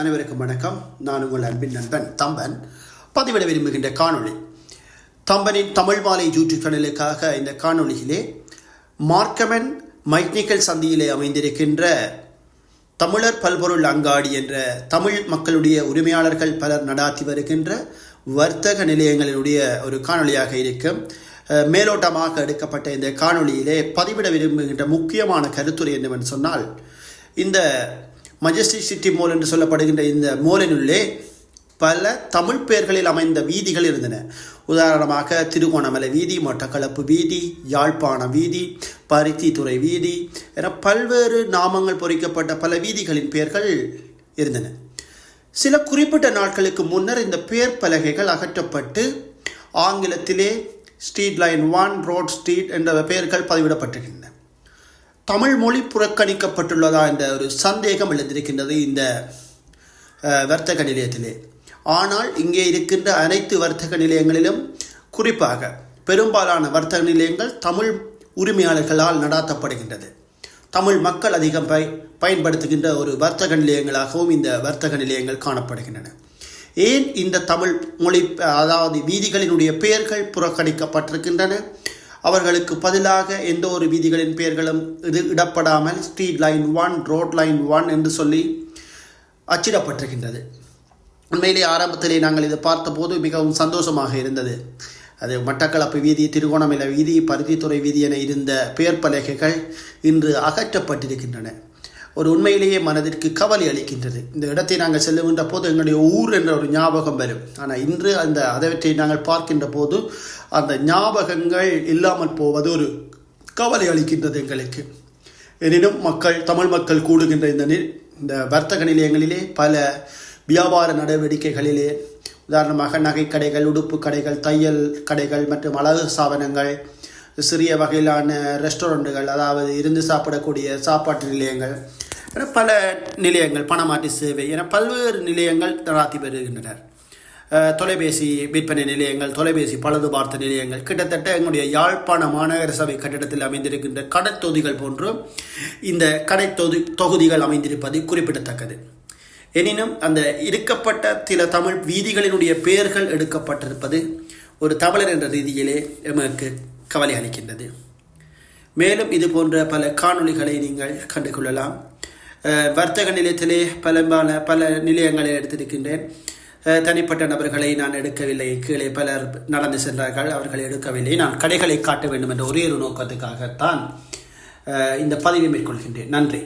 அனைவருக்கும் வணக்கம். நான் உங்கள் அன்பின் நண்பன் தம்பன். பதிவிட விரும்புகின்ற காணொளி. தம்பனின் தமிழ் மாலை யூடியூப் சேனலுக்காக இந்த காணொளியிலே மார்க்கமன் மைக்னிக்கல் சந்தியிலே அமைந்திருக்கின்ற தமிழர் பல்பொருள் அங்காடி என்ற தமிழ் மக்களுடைய உரிமையாளர்கள் பலர் நடாத்தி வருகின்ற வர்த்தக நிலையங்களினுடைய ஒரு காணொளியாக இருக்கும். மேலோட்டமாக எடுக்கப்பட்ட இந்த காணொளியிலே பதிவிட விரும்புகின்ற முக்கியமான கருத்துரை என்னவென்று சொன்னால் இந்த மஜஸ்டிக் சிட்டி மோல் என்று சொல்லப்படுகின்ற இந்த மோலினுள்ளே பல தமிழ் பெயர்களில் அமைந்த வீதிகள் இருந்தன. உதாரணமாக திருகோணமலை வீதி மட்டக்களப்பு வீதி யாழ்ப்பாண வீதி பருத்தித்துறை வீதி என பல்வேறு நாமங்கள் பொறிக்கப்பட்ட பல வீதிகளின் பெயர்கள் இருந்தன. சில குறிப்பிட்ட நாட்களுக்கு முன்னர் இந்த பெயர் பலகைகள் அகற்றப்பட்டு ஆங்கிலத்திலே street line one road street என்ற பெயர்கள் பதிவிடப்பட்டிருக்கின்றன. தமிழ் மொழி புறக்கணிக்கப்பட்டுள்ளதா என்ற ஒரு சந்தேகம் எழுந்திருக்கின்றது இந்த வர்த்தக நிலையத்திலே. ஆனால் இங்கே இருக்கின்ற அனைத்து வர்த்தக நிலையங்களிலும் குறிப்பாக பெரும்பாலான வர்த்தக நிலையங்கள் தமிழ் உரிமையாளர்களால் நடாத்தப்படுகின்றது. தமிழ் மக்கள் அதிகம் பய பயன்படுத்துகின்ற ஒரு வர்த்தக நிலையங்களாகவும் இந்த வர்த்தக நிலையங்கள் காணப்படுகின்றன. ஏன் இந்த தமிழ் மொழி அதாவது வீதிகளினுடைய பெயர்கள் புறக்கணிக்கப்பட்டிருக்கின்றன? அவர்களுக்கு பதிலாக எந்த ஒரு வீதிகளின் பெயர்களும் இது இடப்படாமல் street line one road line one என்று சொல்லி அச்சிடப்பட்டிருக்கின்றது. உண்மையிலே ஆரம்பத்திலே நாங்கள் இதை பார்த்தபோது மிகவும் சந்தோஷமாக இருந்தது. அது மட்டக்களப்பு வீதி திருகோணமலை வீதி பருத்தித்துறை வீதி என இருந்த பெயர் பலகைகள் இன்று அகற்றப்பட்டிருக்கின்றன. ஒரு உண்மையிலேயே மனதிற்கு கவலை அளிக்கின்றது. இந்த இடத்தை நாங்கள் செல்லுகின்ற போது எங்களுடைய ஊர் என்ற ஒரு ஞாபகம் வரும். ஆனால் இன்று அந்த அதவற்றை நாங்கள் பார்க்கின்ற போது அந்த ஞாபகங்கள் இல்லாமல் போவது ஒரு கவலை அளிக்கின்றது எங்களுக்கு. எனினும் மக்கள் தமிழ் மக்கள் கூடுகின்ற இந்த நி- இந்த வர்த்தக நிலையங்களிலே பல வியாபார நடவடிக்கைகளிலே உதாரணமாக நகைக்கடைகள் உடுப்பு கடைகள் தையல் கடைகள் மற்றும் அழகு சாதனங்கள் சிறிய வகையிலான ரெஸ்டாரண்ட்டுகள் அதாவது இருந்து சாப்பிடக்கூடிய சாப்பாட்டு நிலையங்கள் என பல நிலையங்கள் பணமாற்றி சேவை என பல்வேறு நிலையங்கள் நடாத்தி வருகின்றனர் தொலைபேசி விற்பனை நிலையங்கள் தொலைபேசி பழுது பார்த்த நிலையங்கள் கிட்டத்தட்ட எங்களுடைய யாழ்ப்பாண மாநகர சபை கட்டிடத்தில் அமைந்திருக்கின்ற கடைத்தொகுதிகள் போன்று இந்த கடை தொகு தொகுதிகள் அமைந்திருப்பது குறிப்பிடத்தக்கது. எனினும் அந்த இருக்கப்பட்ட சில தமிழ் வீதிகளினுடைய பெயர்கள் எடுக்கப்பட்டிருப்பது ஒரு தமிழர் என்ற ரீதியிலே எமக்கு கவலை அளிக்கின்றது. மேலும் இது போன்ற பல காணொளிகளை நீங்கள் கண்டுகொள்ளலாம். வர்த்தக நிலையத்திலே பலமான பல நிலையங்களை எடுத்திருக்கின்றேன். தனிப்பட்ட நபர்களை நான் எடுக்கவில்லை. கீழே பலர் நடந்து சென்றார்கள். அவர்களை எடுக்கவில்லை. நான் கடைகளை காட்ட வேண்டும் என்ற ஒரே ஒரு நோக்கத்துக்காகத்தான் இந்த பதிவை மேற்கொள்கின்றேன். நன்றி.